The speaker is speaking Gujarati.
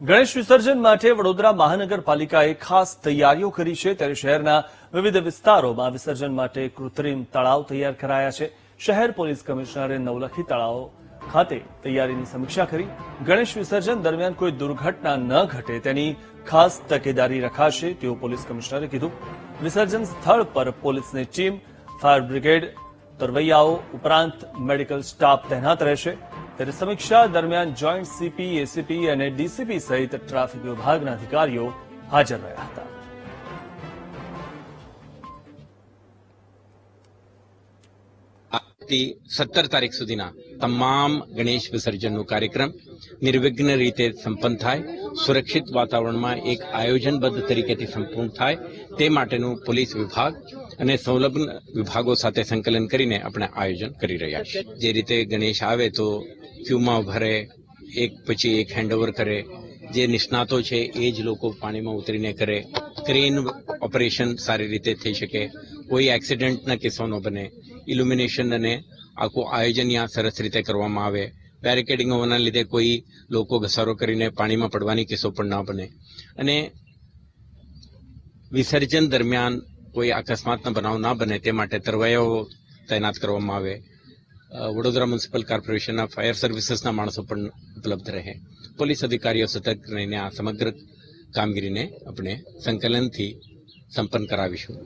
ગણેશ વિસર્જન માટે વડોદરા મહાનગરપાલિકાએ ખાસ તૈયારીઓ કરી છે. ત્યારે શહેરના વિવિધ વિસ્તારોમાં વિસર્જન માટે કૃત્રિમ તળાવ તૈયાર કરાયા છે. શહેર પોલીસ કમિશનરે નવલખી તળાવ ખાતે તૈયારીની સમીક્ષા કરી. ગણેશ વિસર્જન દરમિયાન કોઈ દુર્ઘટના ન ઘટે તેની ખાસ તકેદારી રખાશે તેવું પોલીસ કમિશનરે કીધું. વિસર્જન સ્થળ પર પોલીસની ટીમ, ફાયર બ્રિગેડ, તરવૈયાઓ ઉપરાંત મેડિકલ સ્ટાફ તૈનાત રહેશે. ત્યારે સમીક્ષા દરમિયાન જોઈન્ટ સીપી, એસીપી અને ડીસીપી સહિત ટ્રાફિક વિભાગના અધિકારીઓ હાજર રહ્યા હતા. સત્તર તારીખ સુધીના તમામ ગણેશ વિસર્જનનો કાર્યક્રમ નિર્વિઘ્ન રીતે સંપન્ન થાય, સુરક્ષિત વાતાવરણમાં એક આયોજનબદ્ધ તરીકેથી સંપૂર્ણ થાય, તે માટેનું પોલીસ વિભાગ અને સંલગ્ન વિભાગો સાથે સંકલન કરીને આપણે આયોજન કરી રહ્યા છીએ. જે રીતે ગણેશ આવે તો ક્યુમાં ભરે, એક પછી એક હેન્ડઓવર કરે. જે નિષ્ણાતો છે, એ જ લોકો પાણીમાં ઉતરીને કરે. ક્રેન ઓપરેશન સારી રીતે થઈ શકે. કોઈ એક્સિડન્ટના કિસ્સો ન બને. ઇલ્યુમિનેશન અને આખું આયોજન ત્યાં સરસ રીતે કરવામાં આવે. બેરિકેડિંગ હોવાના લીધે કોઈ લોકો ઘસારો કરીને પાણીમાં પડવાની કિસ્સો પણ ના બને. અને વિસર્જન દરમિયાન કોઈ અકસ્માતનો બનાવ ના બને તે માટે તરવૈયાઓ તૈનાત કરવામાં આવે. વડોદરા મ્યુનિસિપલ કોર્પોરેશનના ફાયર સર્વિસીસના માણસો પણ ઉપલબ્ધ રહે. પોલીસ અધિકારીઓ સતર્ક રહીને આ સમગ્ર કામગીરીને આપણે સંકલનથી સંપન્ન કરાવીશું.